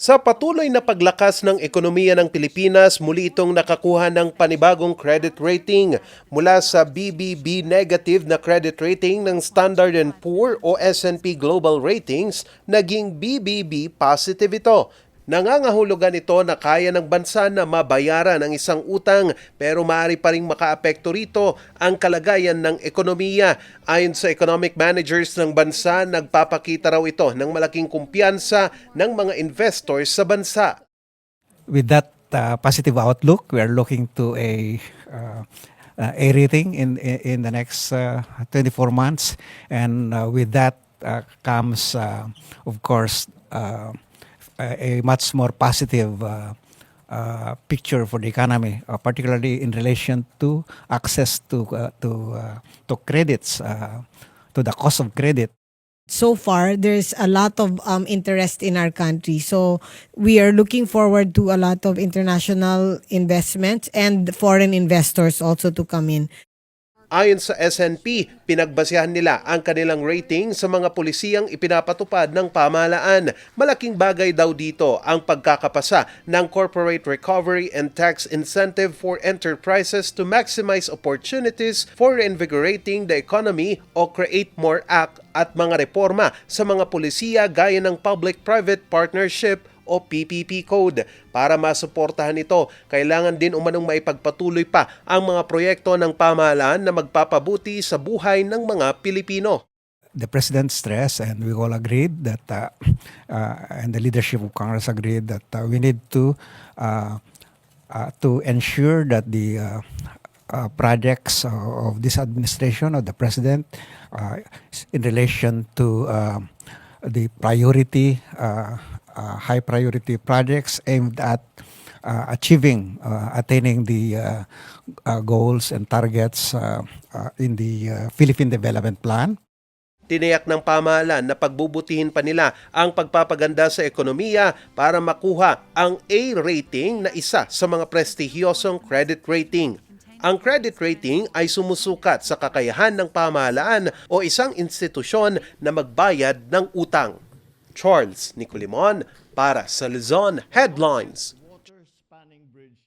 Sa patuloy na paglakas ng ekonomiya ng Pilipinas, muli itong nakakuha ng panibagong credit rating mula sa BBB negative na credit rating ng Standard Poor o S&P Global Ratings, naging BBB positive ito. Nangangahulugan ito na kaya ng bansa na mabayaran ang isang utang pero maaari pa rin makaapekto rito ang kalagayan ng ekonomiya. Ayon sa economic managers ng bansa, nagpapakita raw ito ng malaking kumpiyansa ng mga investors sa bansa. with that uh, positive outlook, we are looking to a uh, uh, A rating in in the next uh, 24 months, and uh, with that uh, comes, uh, of course, uh, a much more positive. Uh, uh, picture for the economy, uh, particularly in relation to access to uh, to uh, to credits, uh, to the cost of credit. so far there's a lot of um, interest in our country so we are looking forward to a lot of international investments and foreign investors also to come in Ayon sa SNP, pinagbasehan nila ang kanilang rating sa mga pulisiyang ipinapatupad ng pamahalaan. Malaking bagay daw dito ang pagkakapasa ng Corporate Recovery and Tax Incentive for Enterprises to maximize opportunities for reinvigorating the economy o Create More Act at mga reforma sa mga pulisiya gaya ng Public-Private Partnership o PPP code. Para masuportahan ito, kailangan din umanong maipagpatuloy pa ang mga proyekto ng pamahalaan na magpapabuti sa buhay ng mga Pilipino. the president stressed, and we all agreed that, uh, uh, and the leadership of Congress agreed that uh, we need to uh, uh, to ensure that the uh, uh, projects of this administration of the president uh, in relation to uh, the priority, uh, uh, high priority projects aimed at uh, achieving, uh, attaining the uh, uh, goals and targets uh, uh, in the uh, Philippine Development Plan. Tiniyak ng pamahalaan na pagbubutihin pa nila ang pagpapaganda sa ekonomiya para makuha ang A rating na isa sa mga prestihiyosong credit rating. Ang credit rating ay sumusukat sa kakayahan ng pamahalaan o isang institusyon na magbayad ng utang. Charles Nicolimon para sa Luzon Headlines.